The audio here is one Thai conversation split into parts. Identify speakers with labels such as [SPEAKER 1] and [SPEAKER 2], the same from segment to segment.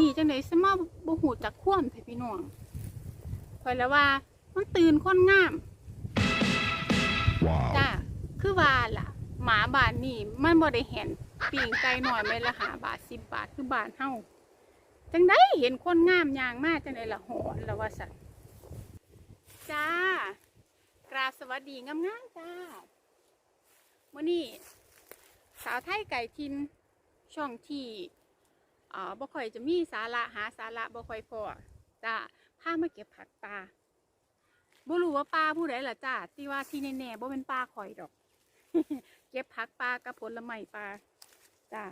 [SPEAKER 1] นี้จังได๋สมาบ่ฮู้จักความแท้พี่น้องข่อยแล้วว่า มันตื่นคนงาม
[SPEAKER 2] Wow.
[SPEAKER 1] จ้าคือว่าล่ะ หมาบ้านนี่มันบ่ได้เห็นปิ่งไก่น้อยไม่ละหาบาทสิบบาทคือบ้านเฮาจังได้เห็นคนงามย่างมาจังไดละหอนแล้วว่าสันจ้ากราบสวัสดีงามๆจ้ามื้อนี้สาวไทยไก่ทินช่องที่ อ่าบ่ค่อยจะมีสาระหาสาระบ่ค่อยพอจ้าพามาเก็บผักปลาบ่รู้ว่าปลาผู้ใดล่ะจ้าที่ว่าที่แน่ๆบ่เป็นปลาข่อยดอก เก็บผักปลากับผลไม้ปลาจ้า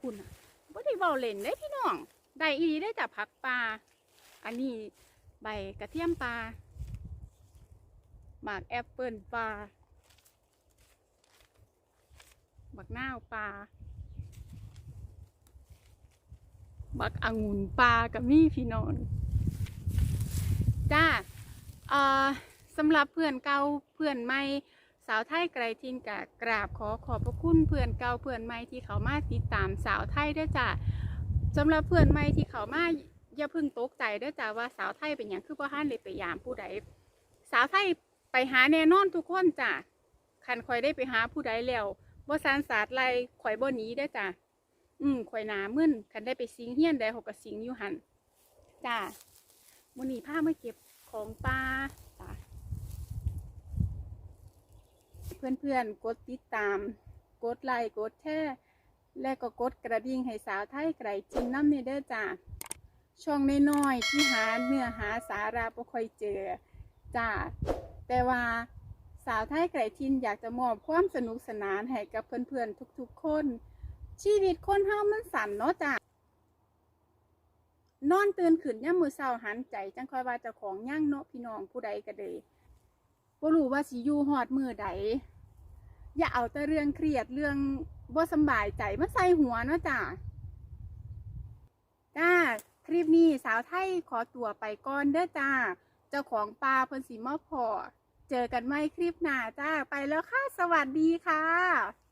[SPEAKER 1] คุณอะบ่ได้เว้าเล่นเด้พี่น้องได้อีได้จากผักปลาอันนี้ใบกระเทียมปลาหมากแอปเปิลปลาบักนาวปลา บักองุ่นปลากับมี่พี่น้องจ้าสำหรับเพื่อนเก่าเพื่อนใหม่สาวไทยไกลทินกะกราบขอขอบพระคุณเพื่อนเก่าเพื่อนใหม่ที่เขามาติดตามสาวไทยด้วยจ้าสำหรับเพื่อนใหม่ที่เขามาอย่าเพิ่งตกใจด้วยจ้าว่าสาวไทยเป็นอย่างคือพ่อฮันเลยไปยามผู้ใดสาวไทยไปหาแน่นอนทุกคนจ้าคันคอยได้ไปหาผู้ใดแล้วบ่สานศาสตร์ไรข่อยบ่หนีเด้จ้า อืมข่อยหนามึนคันได้ไปสิงเฮียนได้หกกสิงอยู่หันจ้าวันนี้พามาเก็บของปลาจ้ะเพื่อนๆ กดติดตาม กดไลค์กดแชร์และก็กดกระดิ่งให้สาวไทยไกลจินน้ำเนเด้อจ้าช่องน้อยๆที่หาเนื้อหาสาระบ่ค่อยเจอจ้าแต่ว่าสาวไทยไกลทินอยากจะมอบความสนุกสนานให้กับเพื่อนๆทุกๆคน ชีวิตคนเฮามันสั่นเนาะจ้านอนตื่นขึ้นย่ามมือเศร้าหันใจจังคอยว่าเจ้าของย่างเนาะพี่น้องผู้ใดก็เลยบ่รู้ว่าสิอยู่ฮอดมือใดอย่าเอาแต่เรื่องเครียดเรื่องบ่สบายใจมาใส่หัวเนาะจ้าจ้าคลิปนี้สาวไทยขอตัวไปก่อนเด้อจ้า เจ้าของปลาเพิ่นสิมาพอเจอกันใหม่คลิปหน้าจ้าไปแล้วค่ะ สวัสดีค่ะ